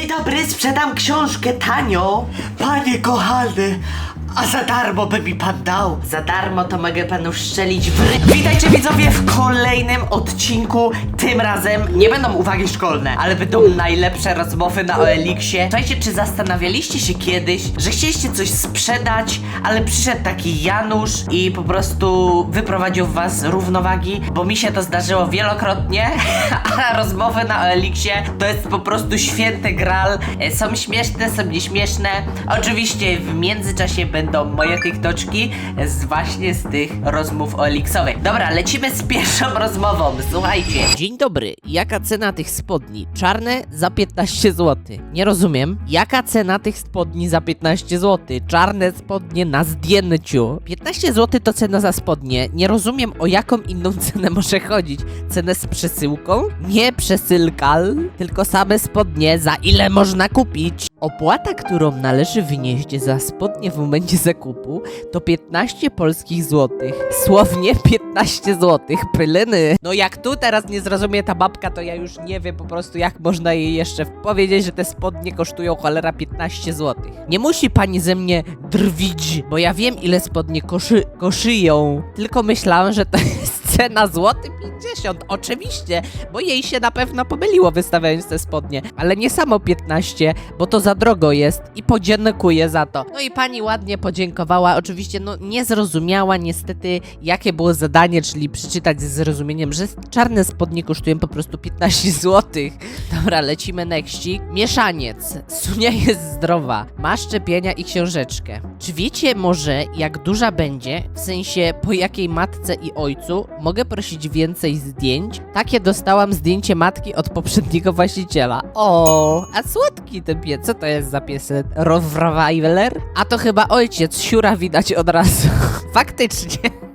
Dzień dobry, sprzedam książkę tanio. Panie kochany, a za darmo by mi pan dał. Za darmo to mogę panu szczelić w ry... Witajcie widzowie w kolejnym odcinku. Tym razem nie będą uwagi szkolne, ale będą najlepsze rozmowy na OLX-ie. Słuchajcie, czy zastanawialiście się kiedyś, że chcieliście coś sprzedać, ale przyszedł taki Janusz i po prostu wyprowadził was równowagi? Bo mi się to zdarzyło wielokrotnie, a rozmowy na OLX-ie to jest po prostu święty gral. E, Są śmieszne, są nieśmieszne. Oczywiście w międzyczasie będą moje TikToczki z właśnie z tych rozmów OLX-owych. Dobra, lecimy z pierwszą rozmową. Słuchajcie. Dzień dobry, jaka cena tych spodni? Czarne za 15 zł. Nie rozumiem. Jaka cena tych spodni za 15 zł? Czarne spodnie na zdjęciu. 15 zł to cena za spodnie. Nie rozumiem o jaką inną cenę może chodzić. Cenę z przesyłką? Nie przesyłkal, tylko same spodnie za ile można kupić. Opłata, którą należy wynieść za spodnie w momencie zakupu to 15 polskich złotych. Słownie 15 złotych. Pyleny. No jak tu teraz nie zrozumie ta babka, to ja już nie wiem po prostu jak można jej jeszcze powiedzieć, że te spodnie kosztują cholera 15 złotych. Nie musi pani ze mnie drwić, bo ja wiem ile spodnie koszy koszyją. Tylko myślałem, że to jest cena złoty 50. Oczywiście, bo jej się na pewno pomyliło wystawiając te spodnie. Ale nie samo 15, bo to za drogo jest i podziękuję za to. No i pani ładnie podziękowała. Oczywiście, no nie zrozumiała niestety, jakie było zadanie, czyli przeczytać ze zrozumieniem, że czarne spodnie kosztują po prostu 15 zł. Dobra, lecimy nextik. Mieszaniec. Sunia jest zdrowa. Ma szczepienia i książeczkę. Czy wiecie może, jak duża będzie? W sensie, po jakiej matce i ojcu mogę prosić więcej zdjęć? Takie dostałam zdjęcie matki od poprzedniego właściciela. O, a słodki ten pies. Co to jest za pies? Rottweiler? A to chyba ojciec, siura widać od razu. Faktycznie.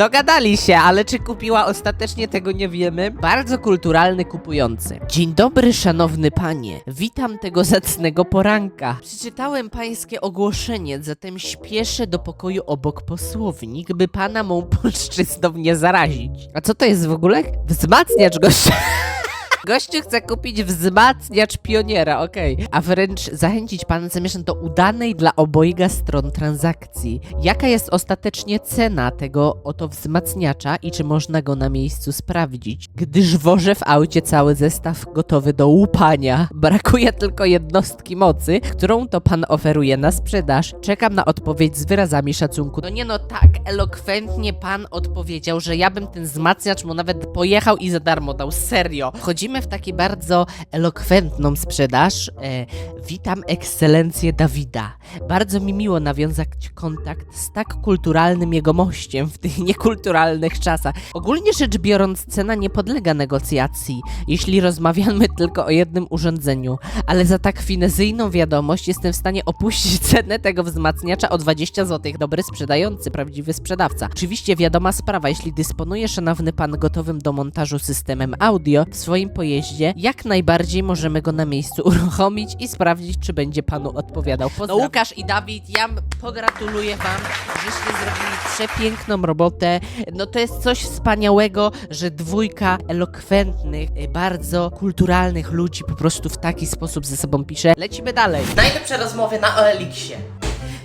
Dogadali się, ale czy kupiła ostatecznie tego nie wiemy. Bardzo kulturalny kupujący. Dzień dobry, szanowny panie. Witam tego zacnego poranka. Przeczytałem pańskie ogłoszenie, zatem śpieszę do pokoju obok po słownik, by pana mą polszczyzną nie zarazić. A co to jest w ogóle? Wzmacniacz gościa. Gościu chce kupić wzmacniacz pioniera, okej. A wręcz zachęcić pana zamierzam do udanej dla obojga stron transakcji. Jaka jest ostatecznie cena tego oto wzmacniacza i czy można go na miejscu sprawdzić? Gdyż wożę w aucie cały zestaw gotowy do łupania. Brakuje tylko jednostki mocy, którą to pan oferuje na sprzedaż. Czekam na odpowiedź z wyrazami szacunku. No nie no, tak elokwentnie pan odpowiedział, że ja bym ten wzmacniacz mu nawet pojechał i za darmo dał. Serio. Wchodzimy w taki bardzo elokwentną sprzedaż. E, witam ekscelencję Dawida. Bardzo mi miło nawiązać kontakt z tak kulturalnym jegomościem w tych niekulturalnych czasach. Ogólnie rzecz biorąc, cena nie podlega negocjacji, jeśli rozmawiamy tylko o jednym urządzeniu, ale za tak finezyjną wiadomość jestem w stanie opuścić cenę tego wzmacniacza o 20 zł. Dobry sprzedający, prawdziwy sprzedawca. Oczywiście wiadoma sprawa, jeśli dysponuje szanowny pan gotowym do montażu systemem audio w swoim pojeździe, jak najbardziej możemy go na miejscu uruchomić i sprawdzić, czy będzie panu odpowiadał. No Łukasz i Dawid, ja m- pogratuluję wam, żeście zrobili przepiękną robotę. No to jest coś wspaniałego, że dwójka elokwentnych, y, bardzo kulturalnych ludzi po prostu w taki sposób ze sobą pisze. Lecimy dalej. Najlepsze rozmowy na OLX-ie.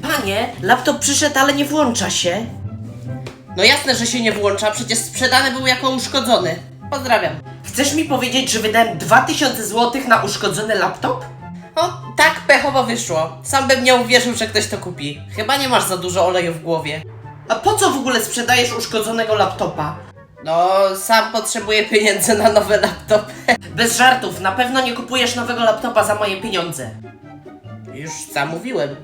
Panie, laptop przyszedł, ale nie włącza się. No jasne, że się nie włącza, przecież sprzedany był jako uszkodzony. Pozdrawiam. Chcesz mi powiedzieć, że wydałem 2000 zł na uszkodzony laptop? O, tak pechowo wyszło. Sam bym nie uwierzył, że ktoś to kupi. Chyba nie masz za dużo oleju w głowie. A po co w ogóle sprzedajesz uszkodzonego laptopa? No, sam potrzebuję pieniędzy na nowy laptop. Bez żartów, na pewno nie kupujesz nowego laptopa za moje pieniądze. Już sam mówiłem.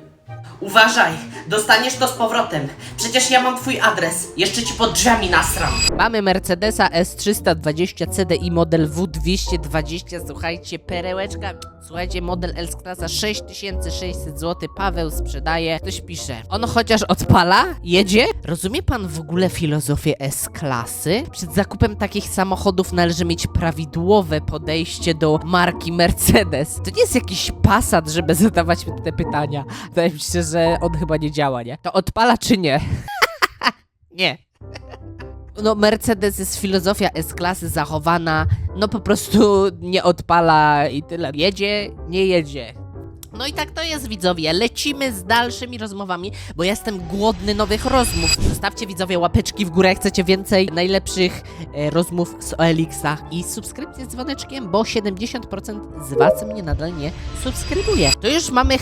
Uważaj, dostaniesz to z powrotem. Przecież ja mam twój adres. Jeszcze ci pod drzwiami nasram. Mamy Mercedesa S320 CDI model W220, słuchajcie, perełeczka, słuchajcie, model S-klasa 6600 zł, Paweł sprzedaje, ktoś pisze, on chociaż odpala? Jedzie? Rozumie pan w ogóle filozofię S-klasy? Przed zakupem takich samochodów należy mieć prawidłowe podejście do marki Mercedes. To nie jest jakiś Passat, żeby zadawać te pytania. Wydaje mi się, że on chyba nie działa, nie? To odpala czy nie? nie. No Mercedes jest filozofia S-klasy zachowana, no po prostu nie odpala i tyle. Jedzie, nie jedzie. No i tak to jest widzowie, lecimy z dalszymi rozmowami, bo jestem głodny nowych rozmów. Zostawcie widzowie łapeczki w górę, jak chcecie więcej najlepszych e, rozmów z OLX-a i subskrypcję z dzwoneczkiem, bo 70% z was mnie nadal nie subskrybuje. To już mamy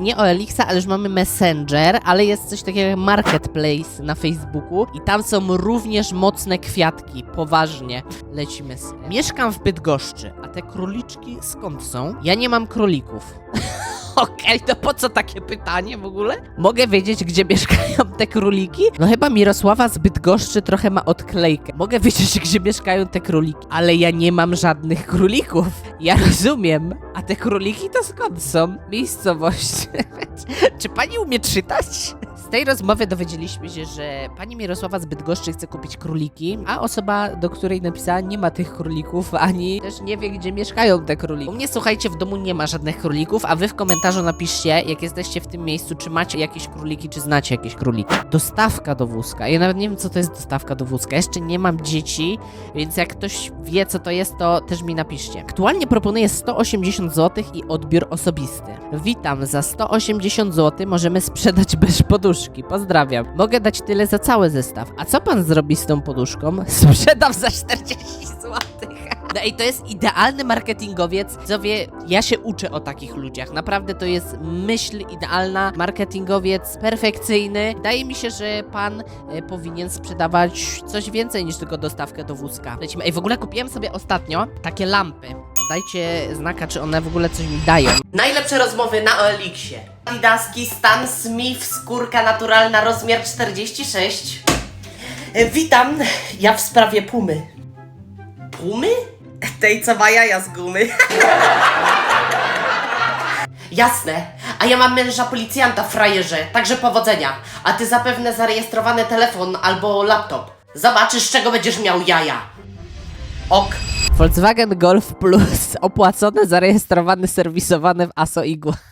nie OLX-a, ale już mamy Messenger, ale jest coś takiego jak Marketplace na Facebooku i tam są również mocne kwiatki, poważnie. Lecimy z... Mieszkam w Bydgoszczy, a te króliczki skąd są? Ja nie mam królików. Okej, to po co takie pytanie w ogóle? Mogę wiedzieć, gdzie mieszkają te króliki? No chyba Mirosława z Bydgoszczy trochę ma odklejkę. Mogę wiedzieć, gdzie mieszkają te króliki, ale ja nie mam żadnych królików. Ja rozumiem. A te króliki to skąd są? Miejscowość. Czy pani umie czytać? Tej rozmowy dowiedzieliśmy się, że pani Mirosława z Bydgoszczy chce kupić króliki, a osoba, do której napisała, nie ma tych królików, ani też nie wie, gdzie mieszkają te króliki. U mnie, słuchajcie, w domu nie ma żadnych królików, a wy w komentarzu napiszcie, jak jesteście w tym miejscu, czy macie jakieś króliki, czy znacie jakieś króliki. Dostawka do wózka. Ja nawet nie wiem, co to jest dostawka do wózka. Jeszcze nie mam dzieci, więc jak ktoś wie, co to jest, to też mi napiszcie. Aktualnie proponuję 180 zł i odbiór osobisty. Witam, za 180 zł możemy sprzedać bez poduszki. Pozdrawiam. Mogę dać tyle za cały zestaw. A co pan zrobi z tą poduszką? Sprzedam za 40 zł. No i to jest idealny marketingowiec. Widzowie, ja się uczę o takich ludziach. Naprawdę to jest myśl idealna. Marketingowiec perfekcyjny. Wydaje mi się, że pan e, powinien sprzedawać coś więcej niż tylko dostawkę do wózka. Lecimy. Ej, w ogóle kupiłem sobie ostatnio takie lampy. Dajcie znaka, czy one w ogóle coś mi dają. Najlepsze rozmowy na OLX-ie. Adidaski Stan Smith, skórka naturalna, rozmiar 46. E, Witam, ja w sprawie Pumy. Pumy? Tej, co ma jaja z gumy. Jasne, a ja mam męża policjanta, frajerze, także powodzenia. A ty zapewne zarejestrowany telefon albo laptop. Zobaczysz, czego będziesz miał jaja. Ok. Volkswagen Golf Plus. Opłacone, zarejestrowany, serwisowany w ASO Igu.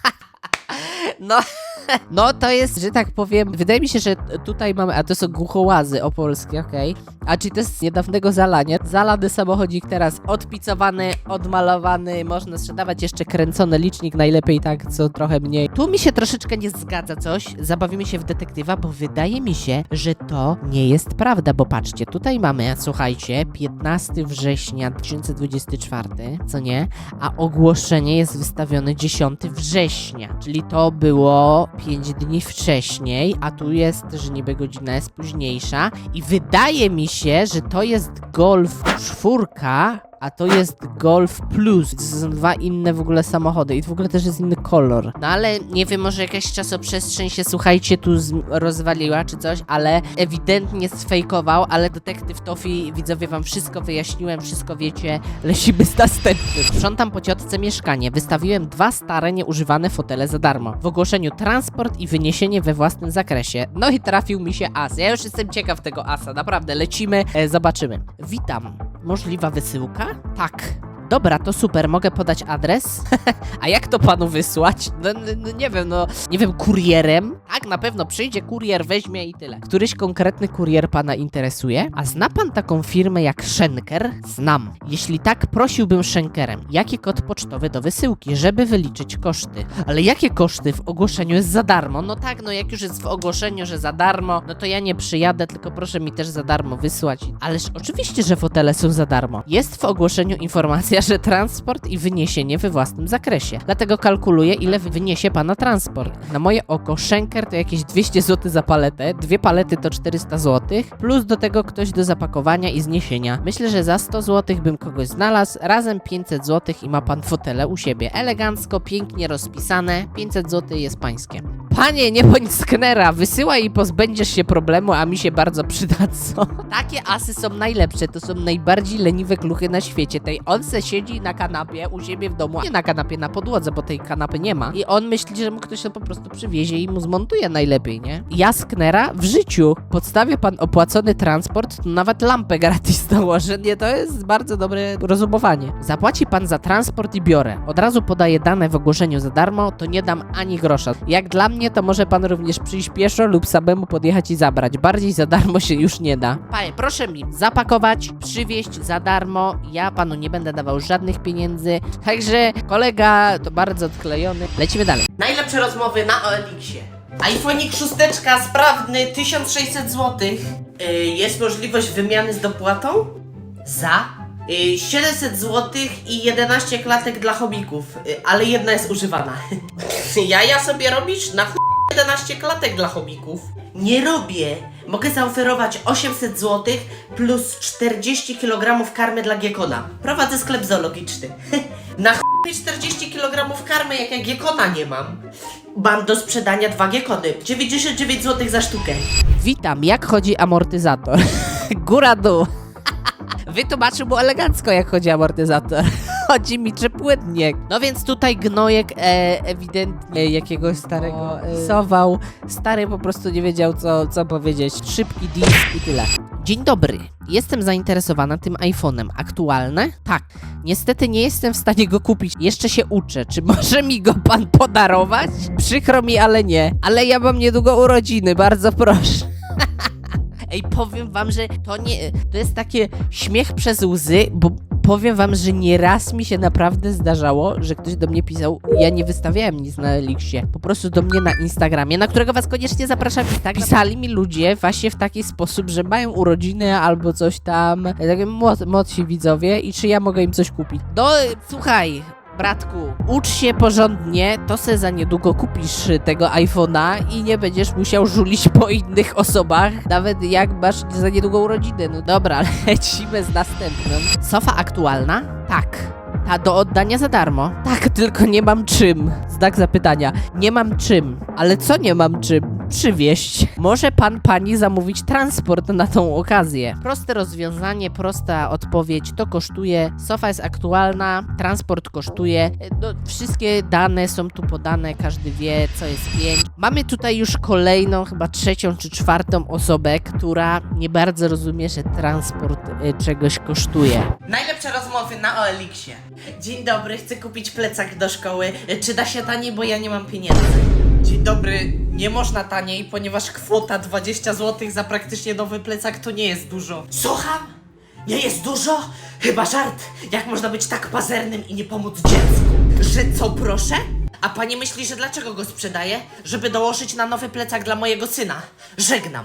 No, no to jest, że tak powiem, wydaje mi się, że tutaj mamy, a to są głuchołazy opolskie, okej. A czy to jest z niedawnego zalania? Zalany samochodzik teraz odpicowany, odmalowany, można sprzedawać jeszcze kręcony licznik, najlepiej tak, co trochę mniej. Tu mi się troszeczkę nie zgadza coś, zabawimy się w detektywa, bo wydaje mi się, że to nie jest prawda, bo patrzcie, tutaj mamy, słuchajcie, 15 września 2024, co nie? A ogłoszenie jest wystawione 10 września, czyli to było 5 dni wcześniej, a tu jest, że niby godzina jest późniejsza. I wydaje mi się, że to jest Golf 4, a to jest Golf Plus. To są dwa inne w ogóle samochody i w ogóle też jest inny kolor. No ale nie wiem, może jakaś czasoprzestrzeń się, słuchajcie, tu rozwaliła czy coś, ale ewidentnie sfejkował, ale detektyw Tofi, widzowie, wam wszystko wyjaśniłem, wszystko wiecie, lecimy z następnym. Sprzątam po ciotce mieszkanie. Wystawiłem dwa stare, nieużywane fotele za darmo. W ogłoszeniu transport i wyniesienie we własnym zakresie. No i trafił mi się as. Ja już jestem ciekaw tego asa, naprawdę, lecimy, e, zobaczymy. Witam. Możliwa wysyłka? Tak. Dobra, to super, mogę podać adres? A jak to panu wysłać? No, no, nie wiem, no nie wiem, kurierem? Tak, na pewno przyjdzie kurier, weźmie i tyle. Któryś konkretny kurier pana interesuje? A zna pan taką firmę jak Schenker? Znam. Jeśli tak, prosiłbym Schenkerem. Jaki kod pocztowy do wysyłki, żeby wyliczyć koszty? Ale jakie koszty? W ogłoszeniu jest za darmo. No tak, no jak już jest w ogłoszeniu, że za darmo, no to ja nie przyjadę, tylko proszę mi też za darmo wysłać. Ależ oczywiście, że fotele są za darmo. Jest w ogłoszeniu informacja, że transport i wyniesienie we własnym zakresie. Dlatego kalkuluję, ile wyniesie pana transport. Na moje oko, Schenker to jakieś 200 zł za paletę, dwie palety to 400 zł, plus do tego ktoś do zapakowania i zniesienia. Myślę, że za 100 zł bym kogoś znalazł, razem 500 zł i ma pan fotele u siebie. Elegancko, pięknie rozpisane, 500 zł jest pańskie. Panie, nie bądź sknera, wysyłaj i pozbędziesz się problemu, a mi się bardzo przydadzą. Takie asy są najlepsze, to są najbardziej leniwe kluchy na świecie. Tej on se siedzi na kanapie u siebie w domu, nie na kanapie, na podłodze, bo tej kanapy nie ma. I on myśli, że mu ktoś to po prostu przywiezie i mu zmontuje najlepiej, nie? Ja sknera w życiu podstawię pan opłacony transport, to nawet lampę gratis dołożę, nie? To jest bardzo dobre rozumowanie. Zapłaci pan za transport i biorę. Od razu podaję dane w ogłoszeniu za darmo, to nie dam ani grosza. Jak dla mnie nie, to może pan również przyjść pieszo lub samemu podjechać i zabrać. Bardziej za darmo się już nie da. Panie, proszę mi zapakować, przywieźć za darmo. Ja panu nie będę dawał żadnych pieniędzy. Także kolega to bardzo odklejony. Lecimy dalej. Najlepsze rozmowy na OLX-ie. iPhone'ik 6 sprawny 1600 zł. Yy, jest możliwość wymiany z dopłatą? Za? Yy, 700 zł i 11 klatek dla chomików, yy, ale jedna jest używana. Jaja sobie robisz? Na chuj 11 klatek dla chomików? Nie robię. Mogę zaoferować 800 zł plus 40 kg karmy dla Giekona. Prowadzę sklep zoologiczny. Na chuj 40 kg karmy, jak ja Giekona nie mam. Mam do sprzedania dwa Giekony. 99 zł za sztukę. Witam, jak chodzi amortyzator? Góra dół. Wytłumaczył mu elegancko, jak chodzi amortyzator. Chodzi mi, czy płynnie. No więc tutaj gnojek e, ewidentnie jakiegoś starego e, sował. Stary po prostu nie wiedział, co, co powiedzieć. Szybki disk i tyle. Dzień dobry. Jestem zainteresowana tym iPhone'em. Aktualne? Tak. Niestety nie jestem w stanie go kupić. Jeszcze się uczę. Czy może mi go pan podarować? Przykro mi, ale nie. Ale ja mam niedługo urodziny, bardzo proszę. Ej, powiem wam, że to nie. To jest takie śmiech przez łzy, bo powiem wam, że nieraz mi się naprawdę zdarzało, że ktoś do mnie pisał. Ja nie wystawiałem nic na Elixie. Po prostu do mnie na Instagramie, na którego was koniecznie zapraszam. I tak pisali mi ludzie właśnie w taki sposób, że mają urodziny albo coś tam. Takie młod, młodsi widzowie i czy ja mogę im coś kupić. No, słuchaj. Bratku, ucz się porządnie, to se za niedługo kupisz tego iPhone'a i nie będziesz musiał żulić po innych osobach, nawet jak masz za niedługo urodziny. No dobra, lecimy z następną. Sofa aktualna? Tak. Ta do oddania za darmo? Tak, tylko nie mam czym. Znak zapytania. Nie mam czym. Ale co nie mam czym? Przywieźć. Może pan pani zamówić transport na tą okazję. Proste rozwiązanie, prosta odpowiedź. To kosztuje. Sofa jest aktualna, transport kosztuje. No, wszystkie dane są tu podane, każdy wie, co jest pięć. Mamy tutaj już kolejną, chyba trzecią czy czwartą osobę, która nie bardzo rozumie, że transport y, czegoś kosztuje. Najlepsze rozmowy na OLX-ie. Dzień dobry, chcę kupić plecak do szkoły. Czy da się taniej, bo ja nie mam pieniędzy? Dzień dobry, nie można taniej, ponieważ kwota 20 zł za praktycznie nowy plecak to nie jest dużo. Słucham? Nie jest dużo? Chyba żart. Jak można być tak pazernym i nie pomóc dziecku? Że co, proszę? A pani myśli, że dlaczego go sprzedaję? Żeby dołożyć na nowy plecak dla mojego syna. Żegnam.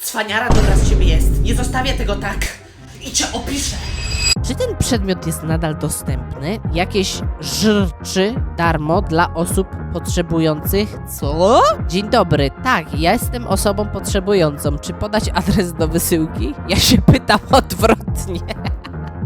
Cwaniara dobra z ciebie jest. Nie zostawię tego tak. I cię opiszę. Czy ten przedmiot jest nadal dostępny? Jakieś żrczy darmo dla osób potrzebujących? Co? Dzień dobry, tak, ja jestem osobą potrzebującą. Czy podać adres do wysyłki? Ja się pytam odwrotnie.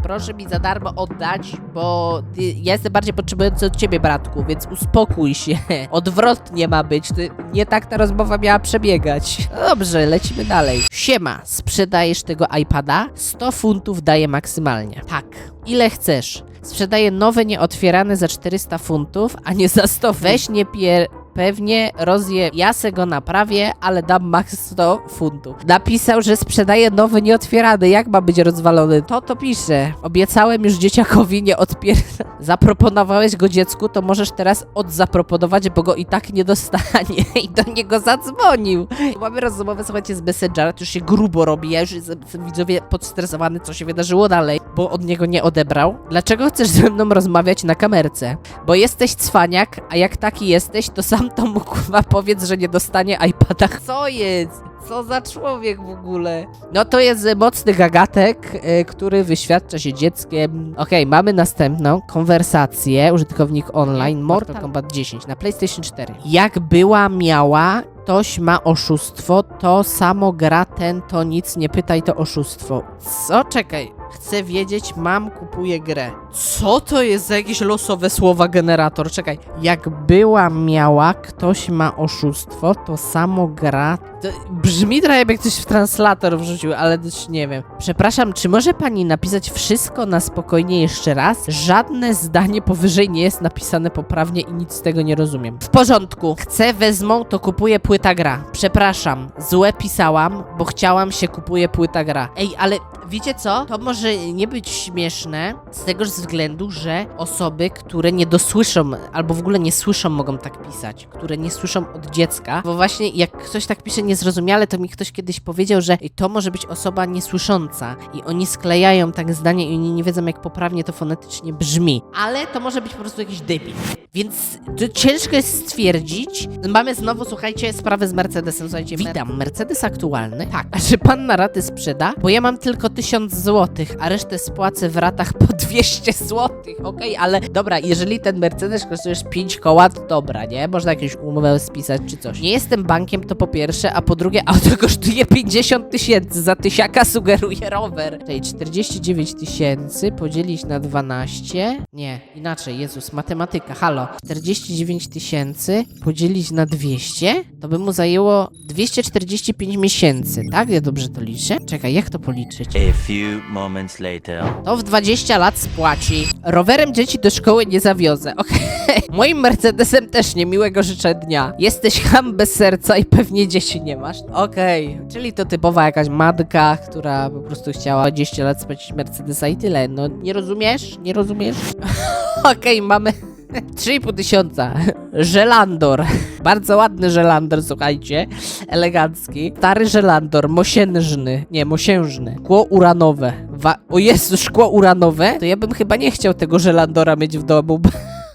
Proszę mi za darmo oddać, bo ty, ja jestem bardziej potrzebujący od ciebie, bratku, więc uspokój się. Odwrotnie ma być. Ty, nie tak ta rozmowa miała przebiegać. Dobrze, lecimy dalej. Siema, sprzedajesz tego iPada? 100 funtów daję maksymalnie. Tak. Ile chcesz? Sprzedaję nowe, nieotwierane za 400 funtów, a nie za 100. Weź nie pier... Pewnie rozje, ja se go naprawię, ale dam max 100 funtów. Napisał, że sprzedaje nowy nieotwierany. Jak ma być rozwalony? To to pisze. Obiecałem już dzieciakowi nie odpier... Zaproponowałeś go dziecku, to możesz teraz odzaproponować, bo go i tak nie dostanie. I do niego zadzwonił. Mamy rozmowę, słuchajcie, z Messengera, to już się grubo robi. Ja już jestem, widzowie, podstresowany, co się wydarzyło dalej, bo od niego nie odebrał. Dlaczego chcesz ze mną rozmawiać na kamerce? Bo jesteś cwaniak, a jak taki jesteś, to sam to mu kurwa powiedz, że nie dostanie iPada. Co jest? Co za człowiek w ogóle? No to jest mocny gagatek, e, który wyświadcza się dzieckiem. Okej, mamy następną konwersację. Użytkownik online Mortal Kombat 10 na PlayStation 4. Jak była miała, ktoś ma oszustwo, to samo gra ten, to nic nie pytaj, to oszustwo. Co? Czekaj. Chcę wiedzieć, mam, kupuję grę. Co to jest za jakieś losowe słowa generator? Czekaj. Jak była miała, ktoś ma oszustwo, to samo gra. To brzmi trochę jakby ktoś w translator wrzucił, ale też nie wiem. Przepraszam, czy może pani napisać wszystko na spokojnie jeszcze raz? Żadne zdanie powyżej nie jest napisane poprawnie i nic z tego nie rozumiem. W porządku. Chcę, wezmą, to kupuję płyta gra. Przepraszam, złe pisałam, bo chciałam się kupuje płyta gra. Ej, ale wiecie co? To może może nie być śmieszne z tegoż względu, że osoby, które nie dosłyszą albo w ogóle nie słyszą, mogą tak pisać, które nie słyszą od dziecka, bo właśnie jak ktoś tak pisze niezrozumiale, to mi ktoś kiedyś powiedział, że to może być osoba niesłysząca i oni sklejają tak zdania i oni nie wiedzą, jak poprawnie to fonetycznie brzmi. Ale to może być po prostu jakiś debil. Więc to ciężko jest stwierdzić. Mamy znowu, słuchajcie, sprawę z Mercedesem. Słuchajcie, witam. Mercedes aktualny. Tak. A czy pan na raty sprzeda? Bo ja mam tylko 1000 złotych, a resztę spłacę w ratach po 200 złotych. Okej, ale dobra, jeżeli ten Mercedes kosztuje 5 koła, to dobra, nie? Można jakąś umowę spisać czy coś. Nie jestem bankiem, to po pierwsze, a po drugie, auto kosztuje 50 tysięcy. Za tysiaka sugeruje rower. Czyli 49 tysięcy podzielić na 12. Nie, inaczej, Jezus, matematyka, halo. 49 tysięcy podzielić na 200, to by mu zajęło 245 miesięcy, tak? Ja dobrze to liczę? Czekaj, jak to policzyć? A few moments later. To w 20 lat spłaci. Rowerem dzieci do szkoły nie zawiozę, okej. Moim Mercedesem też nie, miłego życzę dnia. Jesteś ham bez serca i pewnie dzieci nie masz. Okej, czyli to typowa jakaś matka, która po prostu chciała 20 lat spłacić Mercedesa i tyle. No, nie rozumiesz? Nie rozumiesz? Okej, mamy 3,5 tysiąca. Żelandor. Bardzo ładny żelandor, słuchajcie. Elegancki. Stary żelandor, mosiężny. Nie, mosiężny. Szkło uranowe. Wa o Jezu, szkło uranowe? To ja bym chyba nie chciał tego żelandora mieć w domu.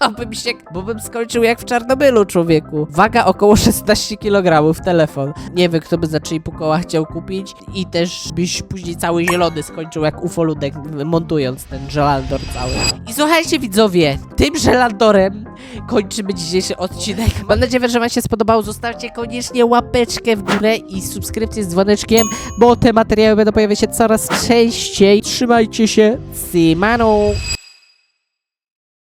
Bo bym się, bo bym skończył jak w Czarnobylu, człowieku. Waga około 16 kg, telefon. Nie wiem, kto by za 3,5 koła chciał kupić i też byś później cały zielony skończył jak ufoludek, montując ten żelandor cały. I słuchajcie widzowie, tym żelandorem kończymy dzisiejszy odcinek. Mam nadzieję, że wam się spodobało. Zostawcie koniecznie łapeczkę w górę i subskrypcję z dzwoneczkiem, bo te materiały będą pojawiać się coraz częściej. Trzymajcie się. Simano!